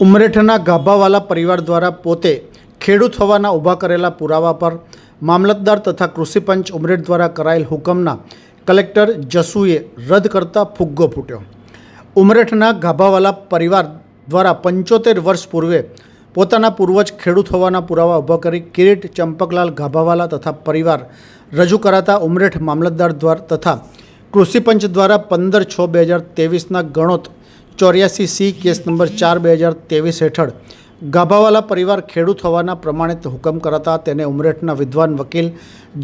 ઉમરેઠના ગાભાવાલા પરિવાર દ્વારા પોતે ખેડૂત હોવાના ઊભા કરેલા પુરાવા પર મામલતદાર તથા કૃષિપંચ ઉમરેઠ દ્વારા કરાયેલ હુકમના કલેક્ટર જસુએ રદ કરતા ફુગ્ગો ફૂટ્યો. ઉમરેઠના ગાભાવાલા પરિવાર દ્વારા પંચોતેર વર્ષ પૂર્વે પોતાના પૂર્વજ ખેડૂત હોવાના પુરાવા ઊભા કરી કિરીટ ચંપકલાલ ગાભાવાલા તથા પરિવાર રજૂ કરાતા ઉમરેઠ મામલતદાર દ્વારા તથા કૃષિપંચ દ્વારા પંદર છ બે હજાર તેવીસના ગણોત ચોર્યાસી સી કેસ નંબર ચાર બે હજાર તેવીસ હેઠળ ગાભાવાલા પરિવાર ખેડૂત હોવાના પ્રમાણિત હુકમ કરાતા તેને ઉમરેઠના વિદ્વાન વકીલ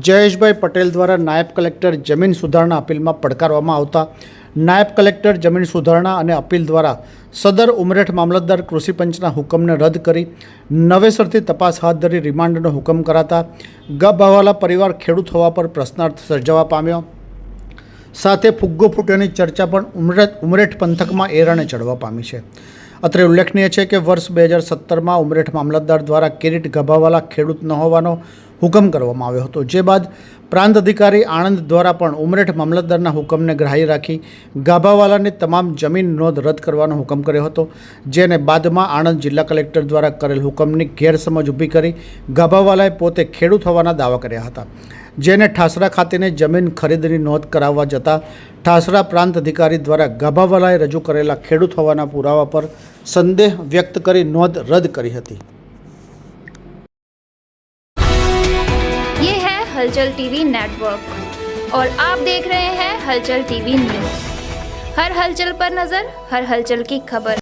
જયેશભાઈ પટેલ દ્વારા નાયબ કલેક્ટર જમીન સુધારણા અપીલમાં પડકારવામાં આવતા નાયબ કલેક્ટર જમીન સુધારણા અને અપીલ દ્વારા સદર ઉમરેઠ મામલતદાર કૃષિ પંચના હુકમને રદ કરી નવેસરથી તપાસ હાથ ધરી રિમાન્ડનો હુકમ કરાતા ગાભાવાલા પરિવાર ખેડૂત હોવા પર પ્રશ્નાર્થ સર્જાવા પામ્યો. સાથે ફુગ્ગો ફૂટ્યોની ચર્ચા પણ ઉમરેઠ ઉમરેઠ પંથકમાં એરણે ચડવા પામી છે. અત્રે ઉલ્લેખનીય છે કે વર્ષ બે હજાર સત્તરમાં ઉમરેઠ મામલતદાર દ્વારા કિરીટ ગભાવાલા ખેડૂત ન હોવાનો હુકમ કરવામાં આવ્યો હતો. જે બાદ પ્રાંત અધિકારી આણંદ દ્વારા પણ ઉમરેઠ મામલતદારના હુકમને ગ્રાહ્ય રાખી ગાભાવાલાની તમામ જમીન નોંધ રદ કરવાનો હુકમ કર્યો હતો, જેને બાદમાં આણંદ જિલ્લા કલેક્ટર દ્વારા કરેલ હુકમની ગેરસમજ ઊભી કરી ગાભાવાલાએ પોતે ખેડૂત હોવાના દાવા કર્યા હતા. જેને ઠાસરા ખાતેની જમીન ખરીદની નોંધ કરાવવા જતાં ઠાસરા પ્રાંત અધિકારી દ્વારા ગાભાવાલાએ રજૂ કરેલા ખેડૂત હોવાના પુરાવા પર સંદેહ વ્યક્ત કરી નોંધ રદ કરી હતી ये है हलचल टीवी नेटवर्क और आप देख रहे हैं हलचल टीवी न्यूज हर हलचल पर नजर हर हलचल की खबर